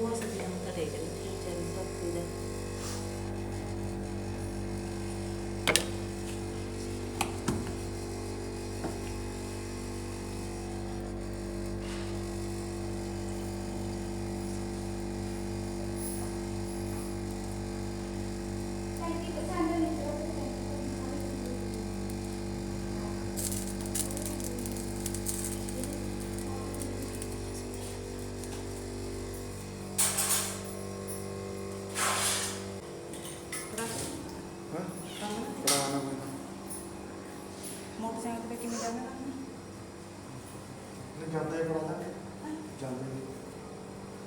ਭੂਆ ਸੱਜਣਾ ਮੱਥਾ ਟੇਕ ਲਈ ਚਾਰੇ ਸੱਤ ਦਾ ਹਾਂ ਪੁਰਾਣਾ ਬੰਦਾ ਮੋਟਰਸਾਈਕਲ ਤੇ ਕਿਵੇਂ ਜਾਣਾ ਨਹੀਂ ਜਾਂਦਾ ਬੜਾ ਤਾਂ ਜਾਂਦੇ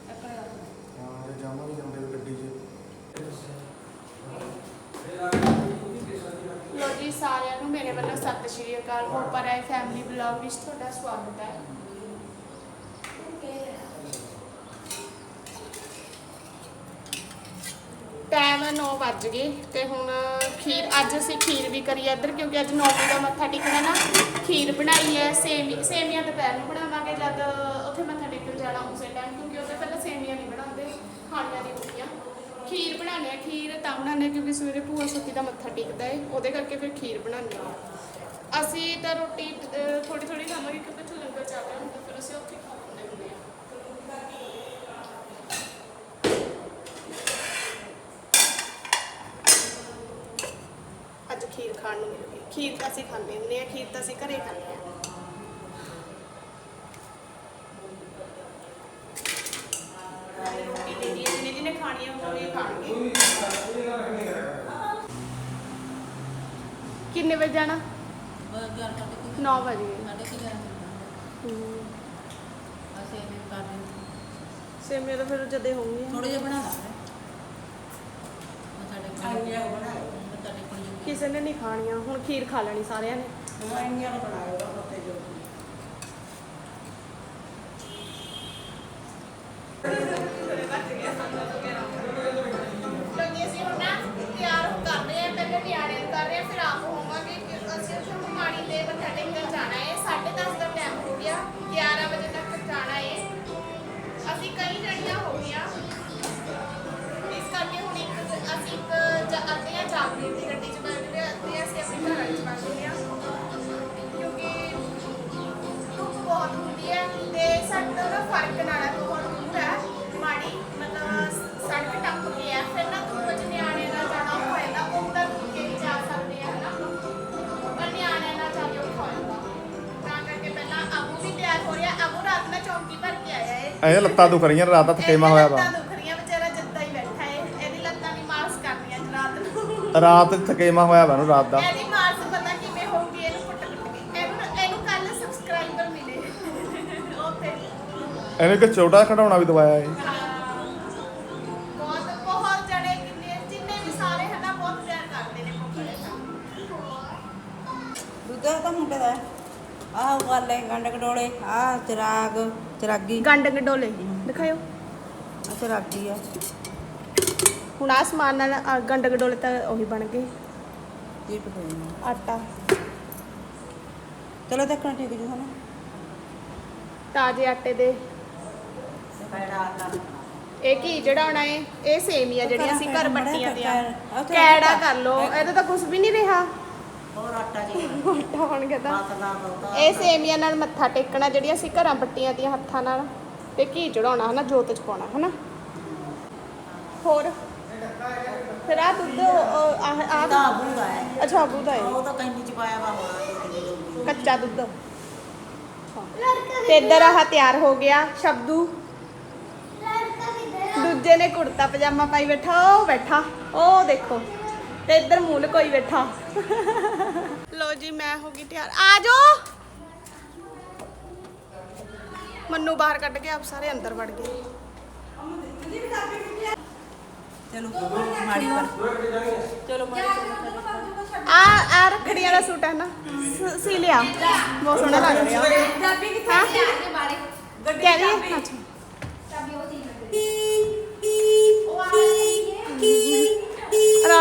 ਦਾ ਹਾਂ ਇਹ ਜਾਵਾਂਗੇ ਜਾਂਦੇ ਗੱਡੀ 'ਚ। ਲੋ ਜੀ ਸਾਰਿਆਂ ਨੂੰ ਮੇਰੇ ਵੱਲੋਂ ਸਤਿ ਸ਼੍ਰੀ ਅਕਾਲ। ਹੋਪਰ ਹੈ ਫੈਮਿਲੀ ਬਲੌਗ ਵਿੱਚ ਤੁਹਾਡਾ ਸਵਾਗਤ ਹੈ। 9 ਵੱਜ ਗਏ ਤੇ ਹੁਣ ਖੀਰ, ਅੱਜ ਅਸੀਂ ਖੀਰ ਵੀ ਕਰੀ ਇੱਧਰ, ਕਿਉਂਕਿ ਅੱਜ ਨੌਵੀਂ ਦਾ ਮੱਥਾ ਟੇਕਣਾ ਨਾ। ਖੀਰ ਬਣਾਈ ਹੈ, ਸੇਮੀ, ਸੇਮੀਆਂ ਦੁਪਹਿਰ ਨੂੰ ਬਣਾਵਾਂਗੇ, ਜਦ ਉੱਥੇ ਮੱਥਾ ਟੇਕਣ ਜਾਣਾ ਉਸੇ ਟਾਈਮ ਕਿਉਂਕਿ ਉਹਦੇ ਪਹਿਲਾਂ ਸੇਮੀਆਂ ਨਹੀਂ ਬਣਾਉਂਦੇ, ਖਾਣੀਆਂ ਦੀ ਹੁੰਦੀਆਂ ਖੀਰ ਬਣਾਉਂਦੇ ਆ ਖੀਰ ਤਾਂ ਬਣਾਉਂਦੇ ਹਾਂ, ਕਿਉਂਕਿ ਸਵੇਰੇ ਭੂਆ ਸੱਤੀ ਦਾ ਮੱਥਾ ਟੇਕਦਾ ਹੈ ਉਹਦੇ ਕਰਕੇ ਫਿਰ ਖੀਰ ਬਣਾਉਂਦੇ ਆ ਅਸੀਂ ਤਾਂ ਰੋਟੀ ਥੋੜੀ ਥੋੜੀ ਖਾਵਾਂਗੇ, ਕਿਉਂਕਿ ਉੱਥੇ ਲੰਗਰ ਚੱਲ ਰਿਹਾ ਹੁੰਦਾ ਫਿਰ ਅਸੀਂ ਉੱਥੇ ਖਾ ਲੈਂਦੇ ਹੁੰਦੇ ਆ ਅੱਜ ਖੀਰ ਖਾਣ ਨੂੰ ਮਿਲ ਗਈ ਖੀਰ ਤਾਂ ਅਸੀਂ ਖਾਂਦੇ ਹੁੰਦੇ ਆ ਖੀਰ ਤਾਂ ਅਸੀਂ ਘਰੇ ਖਾਂਦੇ ਆ ਰੋਟੀ ਦੇ ਦੀ ਜਿਹਨੇ ਜਿਹਨੇ ਖਾਣੀ ਆ ਉਹ ਹੀ ਖਾਣਗੇ ਕਿੰਨੇ ਵਜੇ ਜਾਣਾ? ਬਰਗਰ ਕੱਟ ਕੇ 9 ਵਜੇ। ਸਾਡੇ ਕੀ ਕਰਾਂ ਅਸੀਂ ਇਹ ਕਰ ਰਹੇ ਸੇ ਮੇਰੇ ਫਿਰ ਜਦੇ ਹੋਣਗੇ ਥੋੜੇ ਜਿਹਾ ਬਣਾ ਲਾ ਮੱਥਾ ਟੇਕਣ ਆਈਆ ਬਣਾਏ ਮੱਥਾ ਟੇਕਣ ਜੋਗੀ। ਕਿਸੇ ਨੇ ਨਹੀਂ ਖਾਣੀਆਂ ਹੁਣ ਖੀਰ ਖਾ ਲੈਣੀ ਸਾਰਿਆਂ ਨੇ। ਲੱਗੇ ਇਹ ਲੱਤਾਂ ਦੁਖ ਰਹੀਆਂ ਰਾਤ ਦਾ ਥਕੇਮਾ ਹੋਇਆ ਵਾ। ਇਹਦੀਆਂ ਲੱਤਾਂ ਦੁਖ ਰਹੀਆਂ ਵਿਚਾਰਾ ਜਿੱਦਾਂ ਹੀ ਬੈਠਾ ਏ। ਇਹਦੀ ਲੱਤਾਂ ਦੀ ਮਾਲਸ਼ ਕਰਨੀ ਅੱਜ ਰਾਤ ਨੂੰ। ਰਾਤ ਥਕੇਮਾ ਹੋਇਆ ਵਾ ਨੂੰ ਰਾਤ ਦਾ। ਇਹਦੀ ਮਾਲਸ਼ ਪਤਾ ਕਿਵੇਂ ਹੋਊਗੀ ਇਹਨੂੰ ਕੇ। ਇਹਨੂੰ ਇਹਨੂੰ ਕੱਲ ਸਬਸਕ੍ਰਾਈਬਰ ਮਿਲੇ। ਉੱਥੇ ਇਹਨੇ ਇੱਕ ਛੋਟਾ ਖਿਡੌਣਾ ਵੀ ਦਵਾਇਆ ਏ। ਬਹੁਤ ਬਹੁਤ ਜਣੇ ਕਿੰਨੇ ਜਿੰਨੇ ਵੀ ਸਾਰੇ ਹਨਾ ਬਹੁਤ ਪਿਆਰ ਕਰਦੇ ਨੇ ਪਕੜੇ ਦੂਜਾ ਤਾਂ ਮੁੰਡੇ ਦਾ ਆਹ ਗੱਲ ਹੈ ਗੰਡ ਕਡੋਲੇ ਆਹ ਚਿਰਾਗ ਚਿਰਾਗੀ। ਗੰਡ ਗਡੋਲੇ ਦਿਖਾਇਓ। ਆਹ ਚਿਰਾਗੀ ਆ। ਹੁਣ ਆ ਸਮਾਨ ਨਾਲ ਆਹ ਗੰਡ ਗਡੋਲੇ ਤਾਂ ਉਹੀ ਬਣ ਗਏ। ਦੀਪ ਹੋਈ ਆਟਾ। ਚਲੋ ਦੇਖਣਾ ਠੀਕ ਜੂ ਹਨਾ। ਤਾਜ਼ੇ ਆਟੇ ਦੇ। ਇਹ ਕੀ ਜਿਹੜਾ ਹੋਣਾ ਏ? ਇਹ ਸੇਮੀਆਂ ਜਿਹੜੀਆਂ ਅਸੀਂ ਘਰ ਬੱਟੀਆਂ ਦੀਆਂ। ਕੈੜਾ ਕਰ ਲੋ ਇਹਦਾ ਤਾਂ ਕੁਝ ਵੀ ਨਹੀਂ ਰਿਹਾ। ਹੋਰ ਆਟਾ ਜੀ। ਆਟਾ ਬਣ ਗਿਆ ਤਾਂ। ਦਾ ਬਹੁਤਾ ਇਹ ਸੇਮੀਆਂ ਨਾਲ ਮੱਥਾ ਟੇਕਣਾ ਜਿਹੜੀਆਂ ਅਸੀਂ ਘਰਾਂ ਬੱਟੀਆਂ ਦੀਆਂ ਹੱਥਾਂ ਨਾਲ ਤੇ ਘੀ ਚੜਾਉਣਾ ਹਨਾ ਜੋਤ ਚ ਪਾਉਣਾ ਹਨਾ। ਹੋਰ? ਫਿਰ ਆ ਦੁੱਧ ਉਹ, ਆਹ ਆਹ ਤਾਂ ਬੂਗਾ ਹੈ। ਅੱਛਾ ਆਬੂ ਦਾ ਹੈ। ਉਹ ਤਾਂ ਕੈਨੀ ਚ ਪਾਇਆ ਵਾ ਹੋਣਾ ਕਿੰਨੀ ਲੋਗੀ ਕੱਚਾ ਦੁੱਧ। ਤੇ ਇੱਧਰ ਆਹ ਤਿਆਰ ਹੋ ਗਿਆ ਸ਼ਬਦੂ। ਦੂਜੇ ਨੇ ਕੁੜਤਾ ਪਜਾਮਾ ਪਾਈ ਬੈਠਾ ਉਹ ਬੈਠਾ ਉਹ ਦੇਖੋ। ਤੇ ਇੱਧਰ ਮੂਲ ਕੋਈ ਬੈਠਾ ਲੋ ਜੀ ਮੈਂ ਹੋ ਗਈ ਤਿਆਰ ਆ ਜਾਓ ਮੰਨੂ ਬਾਹਰ ਕੱਢ ਕੇ ਆਪ ਸਾਰੇ ਅੰਦਰ ਵੜ ਗਏ ਚਲੋ ਮਾੜੀ ਪਰ ਚਲੋ ਮਾੜੀ ਪਰ ਆ ਆ ਰੱਖੜੀਆਂ ਦਾ ਸੂਟ ਹੈ ਨਾ ਸ- ਸੀ ਲਿਆ ਬਹੁਤ ਸੋਹਣਾ ਲੱਗ ਰਿਹਾ ਹਾਂ ਕਹਿ ਰਹੀ ਹੈ ਅੱਛਾ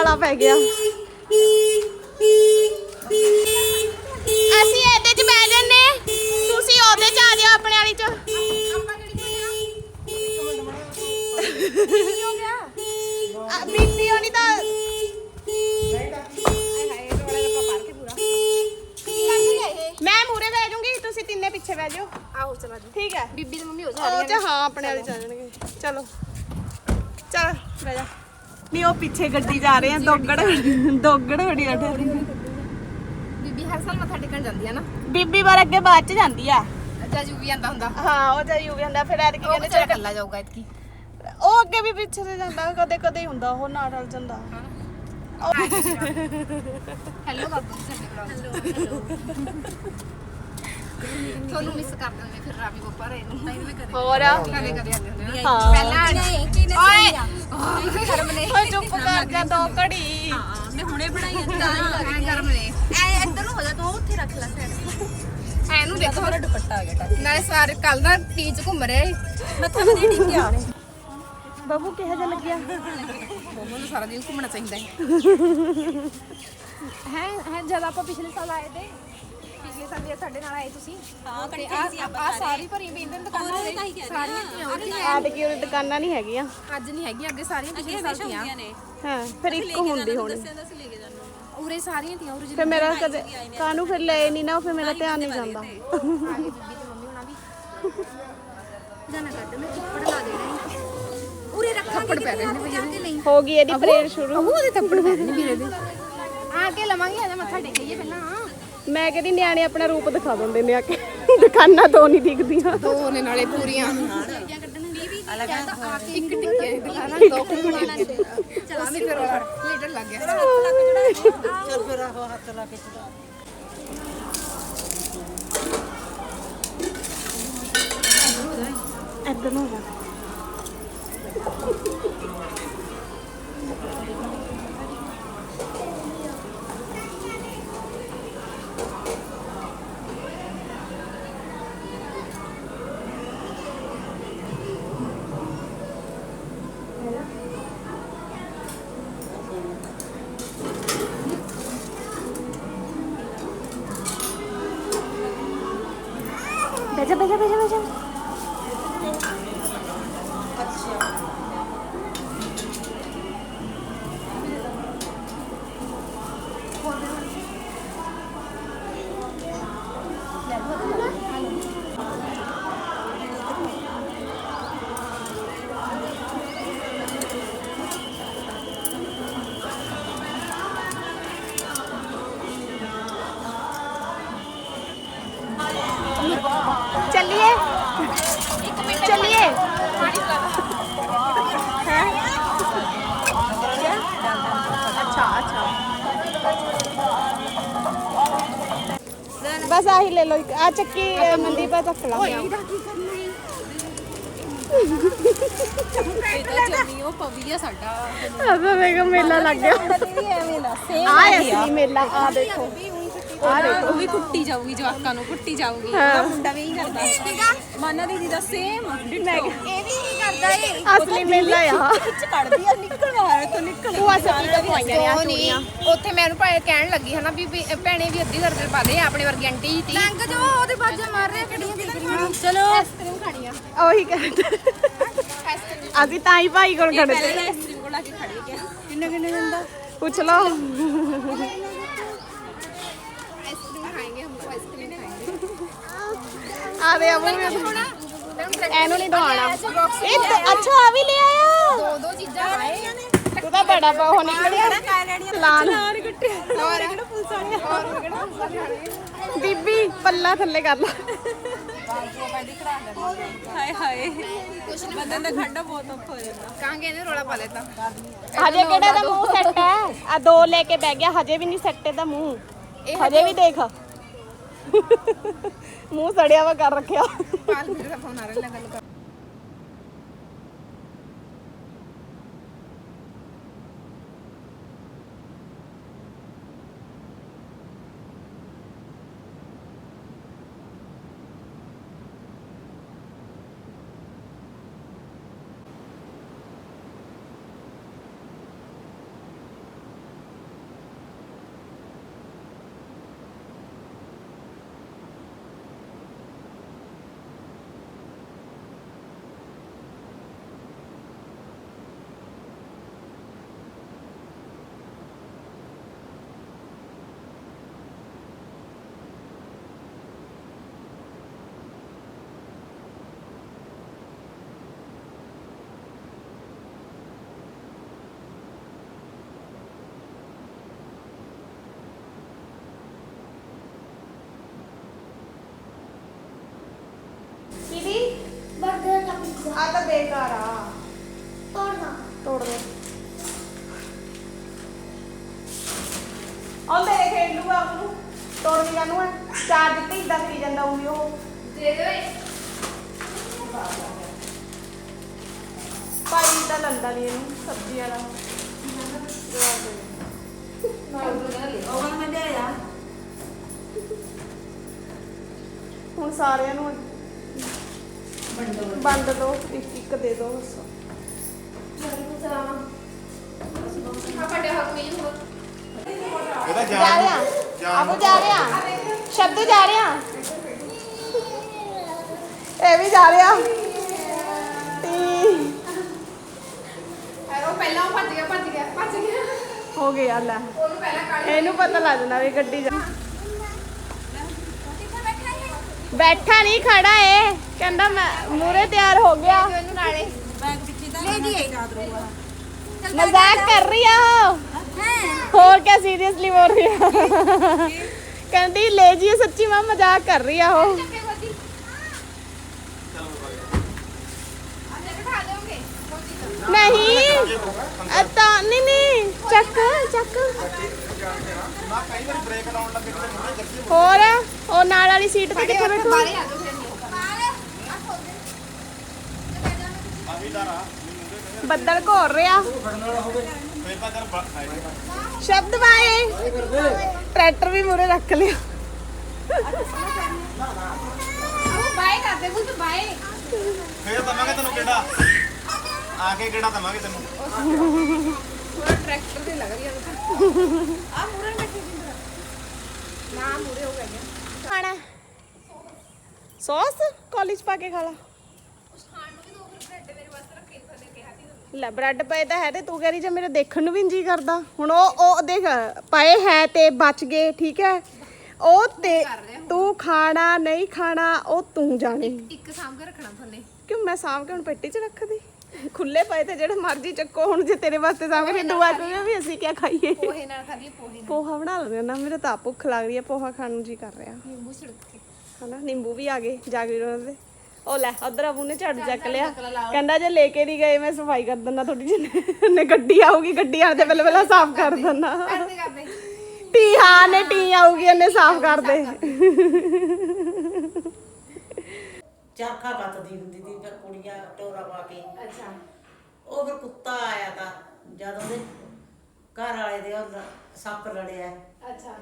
ਰਾਲਾ ਪੈ ਗਿਆ। ਪਿੱਛੇ ਗੱਡੀ ਜਾ ਰਹੇ ਆ ਦੋਗੜ ਦੋਗੜ ਗੱਡੀ ਆ ਬੀਬੀ ਹਰ ਸਾਲ ਮੱਥਾ ਟੇਕਣ ਜਾਂਦੀ ਆ ਨਾ? ਬੀਬੀ ਵਾਰ ਅੱਗੇ ਬਾਅਦ ਚ ਜਾਂਦੀ ਆ। ਅੱਛਾ ਜੂ ਵੀ ਆਂਦਾ ਹੁੰਦਾ। ਹਾਂ ਉਹ ਜਾਈ ਵੀ ਹੁੰਦਾ ਫਿਰ ਐਤ ਕੀ ਉਹ ਕਹਿੰਦੇ ਚੱਲ ਇਕੱਲਾ ਜਾਊਗਾ ਇਤਕੀ ਉਹ ਅੱਗੇ ਵੀ ਪਿੱਛੇ ਤੇ ਜਾਂਦਾ ਕਦੇ ਕਦੇ ਹੀ ਹੁੰਦਾ ਉਹ ਨਾਲ ਰਲ ਜਾਂਦਾ। ਹੈਲੋ ਬਾਬੂ ਸਾਡੇ ਕੋਲ ਤੁਹਾਨੂੰ ਮਿਸ ਕਰ ਦਿੰਦੇ ਫਿਰ ਰਾਵੀ ਬੱਪਾ ਰਹੇ ਨੂੰ। ਤਾਂ ਇਹਨੇ ਕਦੇ ਹੋਰ? ਕਦੇ ਕਦੇ ਆਉਂਦੇ ਹੁੰਦੇ ਆ। ਹਾਂ। ਪਹਿਲਾਂ ਓਏ! ਸ਼ਰਮ ਨੇ। ਓਏ ਚੁੱਪ ਕਰ ਜਾ ਦੋ ਘੜੀ। ਮੈਂ ਹੁਣੇ ਬਣਾਈ ਆ ਗਰਮ ਨੇ। ਐ ਇੱਧਰ ਨੂੰ ਹੋ ਜਾ ਤੂੰ ਉਹ ਉੱਥੇ ਰੱਖ ਲੈ ਸਾਈਡ ਐ ਨੂੰ ਦੇਖੋ। ਮੇਰਾ ਦੁਪੱਟਾ ਆ ਗਿਆ ਨਾਲੇ ਸਾਰੇ ਕੱਲ ਦਾ ਟੀਚ ਘੁੰਮ ਰਿਹਾ। ਏ ਮੱਥਾ ਵੀ ਨਹੀਂ ਟਿਕਿਆ ਬਾਬੂ ਕਿਹੋ ਜਿਹਾ ਲੱਗਿਆ? ਮੋਮੋ ਨੂੰ ਸਾਰਾ ਦਿਨ ਘੁੰਮਣਾ ਚਾਹੀਦਾ ਹੈ। ਹੈ ਹੈ ਜਦ ਆਪਾਂ ਪਿਛਲੇ ਸਾਲ ਆਏ ਤੇ ਪਿਛਲੇ ਸਾਲ ਜੇ ਸਾਡੇ ਨਾਲ ਆਏ ਤੁਸੀਂ। ਹਾਂ ਤੇ ਆ ਆ ਸਾਰੀ ਭਰੀ ਵੀ ਇੰਦਰ ਦੁਕਾਨਾਂ ਦੇ ਸਾਰੀਆਂ ਧੀਆਂ ਆਦ ਕੀ ਉਹ ਦੁਕਾਨਾਂ ਨਹੀਂ ਹੈਗੀਆਂ। ਅੱਜ ਨਹੀਂ ਹੈਗੀਆਂ ਅੱਗੇ ਸਾਰੀਆਂ ਪਿਛਲੇ ਸਾਲ ਧੀਆਂ ਨੇ। ਹਾਂ ਫਿਰ ਇੱਕ ਹੁੰਦੀ ਹੋਣੀ। ਦੱਸਿਆ ਦੱਸ ਲੈ ਕੇ ਜਾਣਾ। ਉਰੇ ਸਾਰੀਆਂ ਧੀਆਂ ਉਰੇ ਫਿਰ ਮੇਰਾ ਕਦੇ ਕਾਨੂੰ ਫਿਰ ਲਏ ਨਹੀਂ ਨਾ ਫਿਰ ਮੇਰਾ ਧਿਆਨ ਨਹੀਂ ਜਾਂਦਾ। ਆਏ ਬੀਬੀ ਤੇ ਮੰਮੀ ਹੋਣਾ ਵੀ ਜਾਣਾ ਕੱਢ ਮੈਂ ਚੁੱਪੜ ਲਾ ਦੇਣਾ ਈ। ਉਰੇ ਰੱਖ ਥੱਪੜ ਪੈ ਗਏ ਨੇ ਭਈਆ ਦੇ ਹੋ ਗਈ ਇਹਦੀ ਪ੍ਰੇਰ ਸ਼ੁਰੂ। ਉਹ ਉਹਦੇ ਥੱਪੜ ਪੈ ਗਏ ਨੇ ਵੀਰੇ ਦੇ। ਆ ਕੇ ਲਵਾਂਗੇ ਮੱਥਾ ਟੇਕਈਏ ਪਹਿਲਾਂ। ਮੈਂ ਕਹਿੰਦੀ ਨਿਆਣੇ ਆਪਣਾ ਰੂਪ ਦਿਖਾ ਦਿੰਦੇ ਨੇ ਆ ਕੇ। ਦੁਕਾਨਾਂ ਤੋਂ ਨਹੀਂ ਦਿਖਦੀਆਂ। ਦੋ ਨੇ ਨਾਲੇ ਪੂਰੀਆਂ। ਇੱਕ ਟਿੱਕੇ ਦੀ ਦੁਕਾਨਾਂ ਦੋ ਘੁੰਮਣੀਆਂ ਚਲਾ ਵੀ ਫਿਰ ਲੀਟਰ ਲੱਗ ਗਿਆ। ਚੱਲ ਫਿਰ ਆਹੋ ਹੱਥ ਲਾ ਕੇ ਚੜਾ। ਇੱਧਰ ਨੂੰ ਹੋ ਜਾ। ਬੈਜਾ ਬੈਜਾ ਬੈਜਾ ਬੈਜਾ ਬਸ ਆਹੀ ਲੈ ਲਓ ਇੱਕ ਆ ਚੱਕੀ ਅ, ਮਨਦੀਪ ਆ ਚੱਕ ਲਾ ਚੱਲੀ ਉਹ ਪਵੀ ਆ ਸਾਡਾ ਅਸਾਂ ਵੇਗਾ ਮੇਲਾ ਲੱਗ ਗਿਆ ਐਵੇਂ ਨਾ ਸੇਮ ਆ ਅਸਲੀ ਮੇਲਾ ਆ ਦੇਖੋ ਆ ਦੇਖੋ ਉਹ ਵੀ ਕੁੱਟੀ ਜਾਊਗੀ ਜਵਾਕਾਂ ਨੂੰ ਕੁੱਟੀ ਜਾਊਗੀ। ਹਾਂ। ਮੁੰਡਾ ਵੀ ਹੀ ਕਰਦਾ। ਮਾਨਾ ਦੀਦੀ ਦਾ ਸੇਮ ਮੈਂ ਇਹ ਵੀ ਕੀ ਕਰਦਾ ਏ। ਅਸਲੀ ਮੇਲਾ ਆ। ਵਿੱਚ ਕੱਢਦੀ ਆ। ਨਿਕਲ ਬਾਹਰ ਤੋਂ ਨਿਕਲ ਭੂਆ ਸੱਚੀ ਤਾਂ ਪਵਾਈਆਂ ਨੇ ਆ ਉਹ ਨਹੀਂ ਉੱਥੇ ਮੈਨੂੰ ਭਾਵੇਂ ਕਹਿਣ ਲੱਗੀ ਹਨਾ ਵੀ ਵੀ ਭੈਣੇ ਵੀ ਅੱਧੀ ਦਰਜਨ ਪਾ ਦੇ ਆਪਣੇ ਵਰਗੀ ਆਂਟੀ ਹੀ ਤੀ। ਲੰਘ ਜੋ ਉਹਦੇ ਬਾਜਾ ਮਾਰ ਰਿਹਾ ਕਿਹੜੀਆਂ ਕਿਹੜੀਆਂ ਚਲੋ। ਆਈਸਕ੍ਰੀਮ ਖਾਣੀ ਆ ਉਹੀ ਕਹਿੰਦੇ। ਅਸੀਂ ਤਾਂ ਹੀ ਭਾਈ ਕੋਲ ਖੜੇ ਤੇ ਆਈਸਕ੍ਰੀਮ ਕੋਲ ਆ ਕੇ ਖੜੇ ਗਿਆ ਕਿੰਨੇ ਕਿੰਨੇ ਦਿੰਦਾ ਪੁੱਛ ਲਓ। ਬੀਬੀ ਪੱਲਾ ਥੱਲੇ ਕਰ ਲਾ। ਹਾਏ ਹਾਏ। ਕੁਛ ਨਹੀਂ ਬੰਦੇ ਦਾ ਖੰਡਾ ਬਹੁਤ ਔਖਾ ਜਾਂਦਾ। ਕਾਂਗੇ ਇਹਨੇ ਰੋਲਾ ਪਾ ਲੈਤਾ ਹਜੇ ਕਿਹੜਾ ਦਾ ਮੂੰਹ ਸੱਟ ਹੈ? ਆ ਦੋ ਲੈ ਕੇ ਬਹਿ ਗਿਆ ਹਜੇ ਵੀ ਨਹੀਂ ਸੈੱਟ ਦਾ ਮੂੰਹ। ਹਜੇ ਵੀ ਦੇਖ। ਮੂੰਹ ਸੜਿਆ ਆ ਤਾਂ ਬੇਕਾਰ ਆ। ਤੋੜਨਾ। ਤੋੜ ਦੇ। ਆਉਂਦੇ ਦੇ ਖੇਡ ਲੂਗਾ ਆਪ ਨੂੰ ਤੋੜ ਕੇ ਜਾਨੂੰ ਹੈ ਚਾਰ ਦਿੱਤੇ ਇਦਾਂ ਕਰੀ ਜਾਂਦਾ ਉਹ ਵੀ ਉਹ। ਦੇ ਦੇ ਭਾਈ ਤਾਂ ਲੰਦਾ ਨਹੀਂ ਇਹਨੂੰ ਸਬਜ਼ੀ ਵਾਲਾ। ਮੈਂ ਲਿਆ ਹੁਣ ਸਾਰਿਆਂ ਨੂੰ ਵੰਡ ਦੋ ਇੱਕ ਇੱਕ ਦੇ ਦੋ ਬਸ। ਆਪਾਂ ਇਹਦਾ ਜਾ ਰਿਹਾ। ਆਬੂ ਜਾ ਰਿਹਾ। ਸ਼ਬਦ ਜਾ ਰਿਹਾ। ਇਹ ਵੀ ਜਾ ਰਿਹਾ। ਤੀ। ਉਹ ਪਹਿਲਾਂ ਉਹ ਭੱਜ ਗਿਆ ਭੱਜ ਗਿਆ ਭੱਜ ਗਿਆ। ਹੋ ਗਿਆ ਲੈ ਉਹਨੂੰ ਪਹਿਲਾਂ ਕੱਢ ਇਹਨੂੰ ਪਤਾ ਲੱਗ ਜਾਂਦਾ ਵੀ ਗੱਡੀ ਜਾ ਬੈਠਾ ਨਹੀਂ ਖੜਾ ਏ। ਕਹਿੰਦਾ ਮੈਂ ਮੂਰੇ ਤਿਆਰ ਹੋ ਗਿਆ। ਇਹਨੂੰ ਨਾਲੇ ਬੈਗ ਪਿੱਛੇ ਤਾਂ ਲੈ ਜੀ। ਯਾਦ ਰਹੂਗਾ ਮਜ਼ਾਕ ਕਰ ਰਹੀ ਆ ਉਹ। ਹੋਰ ਕਿਆ ਸੀਰੀਅਸਲੀ ਬੋਲ ਰਹੀ ਆ। ਕਹਿੰਦੀ ਲੈ ਜੀ ਸੱਚੀ ਮੈਂ ਮਜ਼ਾਕ ਕਰ ਰਹੀ ਆ ਉਹ। ਨਹੀਂ ਅਤਾ ਨਹੀਂ ਨਹੀਂ ਚੱਕ ਚੱਕ। ਨਾ ਕਈ ਵਾਰ ਬ੍ਰੇਕ ਲਾਉਣ ਲੱਗੇ ਤੇ ਮੁੰਡੇ ਜੱਗੀ ਹੋਰ ਉਹ ਨਾਲ ਵਾਲੀ ਸੀਟ ਤੇ ਕਿੱਥੇ ਬੈਠੂ? ਬਾਹਰ ਆ ਜਾਓ ਫਿਰ ਬਾਹਰ ਆ ਖੋਲ ਦੇ ਆ ਕਹਿੰਦੇ ਬੱਦਲ ਘੋਰ ਰਿਹਾ। ਫੇਰ ਤਾਂ। ਸ਼ਬਦ ਬਾਏ ਟਰੈਕਟਰ ਵੀ ਮੂਰੇ ਰੱਖ ਲਿਆ। ਉਹ ਬਾਏ ਕਰਦੇ ਬੁੱਤ ਬਾਏ ਫੇਰ ਦਵਾਂਗੇ ਤੈਨੂੰ ਕਿਹੜਾ? ਆ ਕੇ ਕਿਹੜਾ ਦਵਾਂਗੇ ਤੈਨੂੰ? ਥੋੜਾ ਟਰੈਕਟਰ ਤੇ ਲੱਗ ਰਹੀ ਹੈ ਆ ਮੂਰੇ ਬੈਠੇ ਨਾ ਮੂਰੇ ਹੋ ਗਿਆ ਖਾਣਾ। ਸੌਸ? ਕਾਲਜ ਪਾ ਕੇ ਖਾ ਲਾ ਉਸ ਖਾਣ ਨੂੰ ਵੀ ਦੋ ਫਿਰ ਬ੍ਰੈਡ ਮੇਰੇ ਵਾਸਤੇ ਰੱਖੇ ਥੱਲੇ ਕਿਹਾ ਸੀ ਲੈ ਬ੍ਰੈਡ ਪਏ ਤਾਂ ਹੈ ਤੇ ਤੂੰ ਕਹਿ ਰਹੀ ਜੇ ਮੇਰੇ ਦੇਖਣ ਨੂੰ ਵੀ ਜੀ ਕਰਦਾ। ਹੁਣ ਉਹ ਉਹ ਦੇਖ ਪਏ ਹੈ ਤੇ ਬਚ ਗਏ ਠੀਕ ਹੈ? ਉਹ ਤੇ ਤੂੰ ਖਾਣਾ ਨਹੀਂ ਖਾਣਾ ਉਹ ਤੂੰ ਜਾਣੇ। ਇੱਕ ਸਾਂਭ ਕੇ ਰੱਖਣਾ ਥੱਲੇ। ਕਿਉਂ ਮੈਂ ਸਾਂਭ ਕੇ ਹੁਣ ਪੇਟੀ 'ਚ ਰੱਖਦੀ? ਖੁੱਲੇ ਪਏ ਤੇ ਜਿਹੜੇ ਮਰਜ਼ੀ ਚੱਕੋ ਹੁਣ ਜੇ ਤੇਰੇ ਵਾਸਤੇ ਸਾਂਭ ਕੇ ਦੁਆ ਕਰੂ ਵੀ ਅਸੀਂ ਕੀ ਖਾਈਏ? ਪੋਹੇ ਨਾਲ ਖਾਲੀ ਪੋਹੇ ਪੋਹਾ ਬਣਾ ਲੈਂਦੇ ਨਾ ਮੇਰੇ ਤਾਂ ਭੁੱਖ ਲੱਗ ਰਹੀ ਹੈ ਪੋਹਾ ਖਾਣ ਨੂੰ ਜੀ ਕਰ ਰਿਹਾ। ਨਿੰਬੂ ਛਿੜਕ ਕੇ। ਹਨਾ ਨਿੰਬੂ ਵੀ ਆ ਗਏ ਜਾਗੀਰ ਉਹਨਾਂ ਦੇ। ਉਹ ਲੈ ਉਧਰ ਅਬੂ ਨੇ ਝੜ ਚੱਕ ਲਿਆ। ਕਹਿੰਦਾ ਜੇ ਲੈ ਕੇ ਨਹੀਂ ਗਏ ਮੈਂ ਸਫ਼ਾਈ ਕਰ ਦਿੰਦਾ ਥੋੜੀ ਜਿਹੀ ਨੇ ਗੱਡੀ ਆਊਗੀ ਗੱਡੀ ਆਣ ਤੇ ਪਹਿਲਾਂ ਪਹਿਲਾਂ ਸਾਫ਼ ਕਰ ਦਿੰਦਾ। ਟੀ ਹਾਂ ਨੇ ਟੀ ਆਊਗੀ ਇਹਨੇ ਸਾਫ਼ ਕਰ ਦੇ। ਚਰਖਾ ਪੱਤਦੀ ਹੁੰਦੀ ਸੀ ਫਿਰ ਕੁੜੀਆਂ ਟੋਰਾ ਪਾ ਕੇ। ਅੱਛਾ। ਉਹ ਫਿਰ ਕੁੱਤਾ ਆਇਆ ਤਾਂ ਜਦ ਉਹਦੇ ਘਰ ਵਾਲੇ ਦੇ ਉਹ ਸੱਪ ਲੜਿਆ। ਅੱਛਾ।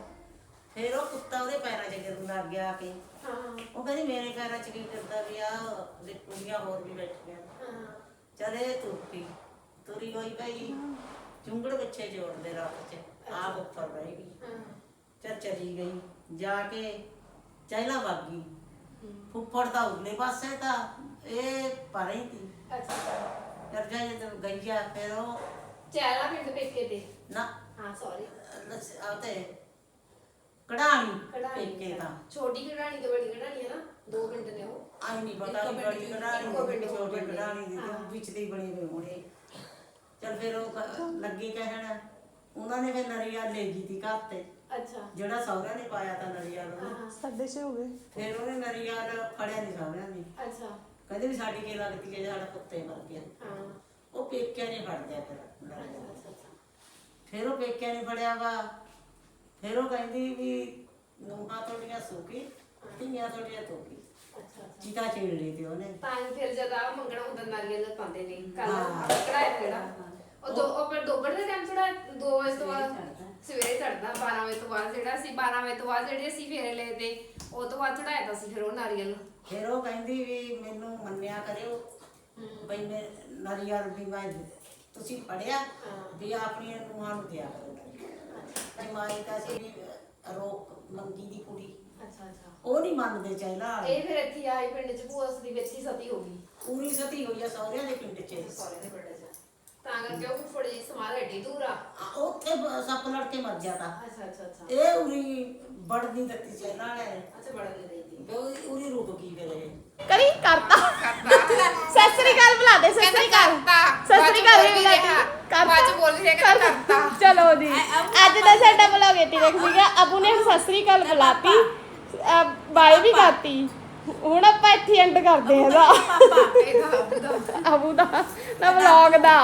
ਫਿਰ ਉਹ ਕੁੱਤਾ ਉਹਦੇ ਪੈਰਾਂ 'ਚ ਗਿਰਨ ਲੱਗ ਗਿਆ ਕੇ। ਹਾਂ। ਉਹ ਕਹਿੰਦੀ ਮੇਰੇ ਪੈਰਾਂ 'ਚ ਕੀ ਕਰਦਾ ਵੀ ਆ ਦੇ ਕੁੜੀਆਂ ਹੋਰ ਵੀ ਬੈਠੀਆਂ। ਹਾਂ। ਚਲੇ ਤੁਰਪੀ ਤੁਰੀ ਹੋਈ ਭਾਈ ਚੁੰਗੜ ਬੱਚੇ ਜੋੜਦੇ ਰਾਤ 'ਚ ਆਪ ਉੱਪਰ ਬਹਿ ਗਈ। ਚਲੀ ਗਈ। ਜਾ ਕੇ ਚਹਿਲਾ ਵਾਗੀ ਫੁੱਫੜ ਦਾ ਉਰਲੇ ਪਾਸੇ ਤਾਂ ਇਹ ਪਰੇ ਸੀ। ਅੱਛਾ। ਜਦ ਜਾ ਜਦੋਂ ਗਈ ਆ ਫਿਰ ਉਹ ਚੈਲਾ ਪਿੰਡ ਪੇਕੇ ਤੇ? ਨਾ। ਹਾਂ ਸੌਰੀ ਆਤੇ ਕਢਾਣੀ ਕਢਾਣੀ ਪੇਕੇ ਦਾ ਛੋਟੀ ਕਢਾਣੀ ਤੇ ਵੱਡੀ ਕਢਾਣੀ ਹੈ ਨਾ ਦੋ ਪਿੰਡ ਨੇ ਉਹ। ਆਈ ਨਹੀਂ ਪਤਾ ਪਿੰਡ ਬੜੀ ਦੀ, ਕਢਾਣੀ ਇੱਕੋ ਪਿੰਡ ਛੋਟੀ। ਕਢਾਣੀ ਦੀ ਤੇ ਹਾਂ। ਉਹ ਵਿੱਚ ਦੀ ਬਣੀ ਹੋਈ ਹੋਣੀ। ਚਲ ਫਿਰ ਉਹ ਕ- ਲੱਗੀ ਕਹਿਣ। ਉਹਨਾਂ ਨੇ ਫਿਰ ਨਰੀਆ ਲੈ ਗਈ ਤੀ ਘਰ ਤੇ। ਅੱਛਾ। ਜਿਹੜਾ ਸਹੁਰਿਆਂ ਨੇ ਪਾਇਆ ਤਾਂ ਨਰੀਆ ਨੂੰ। ਸਾਡੇ ਸੇ ਹੋ ਗਏ। ਫਿਰ ਉਹਨੇ ਨਰੀਆ ਫੜਿਆ ਨਹੀਂ ਸਹੁਰਿਆਂ ਨੇ। ਅੱਛਾ। ਕਹਿੰਦੇ ਵੀ ਸਾਡੀ ਕੀ ਲੱਗਦੀ ਹੈ ਸਾਡਾ ਕੁੱਤੇ ਮਰ ਗਿਆ। ਹਾਂ। ਉਹ ਪੇਕਿਆਂ ਨੇ ਫੜ ਲਿਆ ਫਿਰ। ਨਰੀਆ। ਅੱਛਾ ਅੱਛਾ। ਫਿਰ ਉਹ ਪੇਕਿਆਂ ਨੇ ਫੜਿਆ ਵਾ। ਫਿਰ ਉਹ ਕਹਿੰਦੀ ਵੀ ਨੂੰਹਾਂ ਤੁਹਾਡੀਆਂ ਸੁੱਕੀ ਧੀਆਂ ਤੁਹਾਡੀਆਂ ਤੋਕੀ ਚੀਤਾ ਛੇੜ ਲਈ ਤੇ ਉਹਨੇ। ਤਾਂ ਹੀ ਫਿਰ ਜਦ ਆ ਮੰਗਣਾ ਹੁੰਦਾ ਨਾਰੀਅਲ ਦਾ ਪਾਉਂਦੇ ਨੇ ਕੱਲ ਹਾਂ। ਕਿਹੜਾ ਉਹ ਦੋ ਉਹ ਪਰ ਦੋਬੜ ਦੇ ਟਾਈਮ ਥੋੜਾ 2 ਵਜੇ ਤੋਂ ਬਾਅਦ ਚੜ੍ਹਦਾ। ਸਵੇਰੇ ਚੜਦਾ 12 ਵਜੇ ਤੋਂ ਬਾਅਦ ਜਿਹੜਾ ਸੀ 12 ਵਜੇ ਤੋਂ ਬਾਅਦ ਜਿਹੜੇ ਅਸੀਂ ਫੇਰੇ ਲਏ ਤੇ ਉਹ ਤੋਂ ਬਾਅਦ ਚੜਾਇਆ ਤਾਂ ਸੀ ਫਿਰ ਉਹ ਨਾਰੀਅਲ ਫਿਰ ਉਹ ਕਹਿੰਦੀ ਵੀ ਮੈਨੂੰ ਮੰਨਿਆ ਕਰਿਓ ਬਈ ਮੈਂ ਨਰੀਅਲ ਵੀ ਮੈਂ ਤੁਸੀਂ ਪੜਿਆ ਵੀ ਆਪਣੀਆਂ ਨੂੰਹਾਂ ਨੂੰ ਦਿਆ ਕਰੋ। ਮਾਈ ਤਾਂ ਸੀ ਵੀ ਰੋਕ ਮੰਗੀ ਦੀ ਕੁੜੀ। ਅੱਛਾ ਅੱਛਾ। ਉਹ ਨਹੀਂ ਮੰਨਦੇ ਚਾਹੀਦਾ ਇਹ ਫਿਰ ਇੱਥੇ ਆਈ ਪਿੰਡ ਚ ਭੂਆ ਦੀ ਵਿੱਚ ਹੀ ਸਤੀ ਹੋ ਗਈ। ਪੂਰੀ ਸਤੀ ਹੋਈ ਆ ਸਹੁਰਿਆਂ ਦੇ ਪਿੰਡ 'ਚ। ਸੋਰੇ ਦੇ ਪਿੰਡ ਚ। ਤਾਂ ਕਰਕੇ ਉਹ ਫੁੱਫੜ ਜੀ ਸਮਾਲ ਐਡੀ ਦੂਰ ਆ। ਆ, ਉੱਥੇ ਬ- ਸੱਪ ਲੜ ਕੇ ਮਰ ਗਿਆ ਤਾਂ। ਅੱਛਾ ਅੱਛਾ ਅੱਛਾ। ਇਹ ਉਰੀ ਬੜਦੀ ਦਿੱਤੀ ਚਾਹੀਦਾ ਨੇ। ਅੱਛਾ ਬੜਾ ਦੇ ਦੇ ਦੀ ਵੀ ਉਹ ਉਰੀ ਰੁਕ ਗਈ ਫਿਰ ਇਹ। ਕਰੀ ਕਰਤਾ। ਸਤਿ ਸ੍ਰੀ ਅਕਾਲ ਬੁਲਾ ਦੇ ਸਤਿ ਸ੍ਰੀ ਅਕਾਲ। ਸਤਿ ਸ੍ਰੀ ਅਕਾਲ ਵੀ ਬੁਲਾ ਦੇ। ਬਾਅਦ ਚ ਬੋਲ ਵੀ ਰਿਹਾ ਕਿ ਕਰਤਾ। ਚਲੋ ਜੀ। ਅੱਜ ਦਾ ਸਾਡਾ ਵਲੌਗ ਇੱਥੇ ਤੱਕ ਸੀਗਾ ਅਬੂ ਨੇ ਸਤਿ ਸ੍ਰੀ ਅਕਾਲ ਬੁਲਾਤੀ। ਬਾਈ ਵੀ ਕਰਤੀ। ਹੁਣ ਆਪਾਂ ਇੱਥੇ ਐਂਡ ਕਰਦੇ ਹਾਂ ਇਹਦਾ। ਪਾਪਾ ਇਹਦਾ ਅਬੂ ਦਾ ਨਾ ਵਲੌਗ ਦਾ।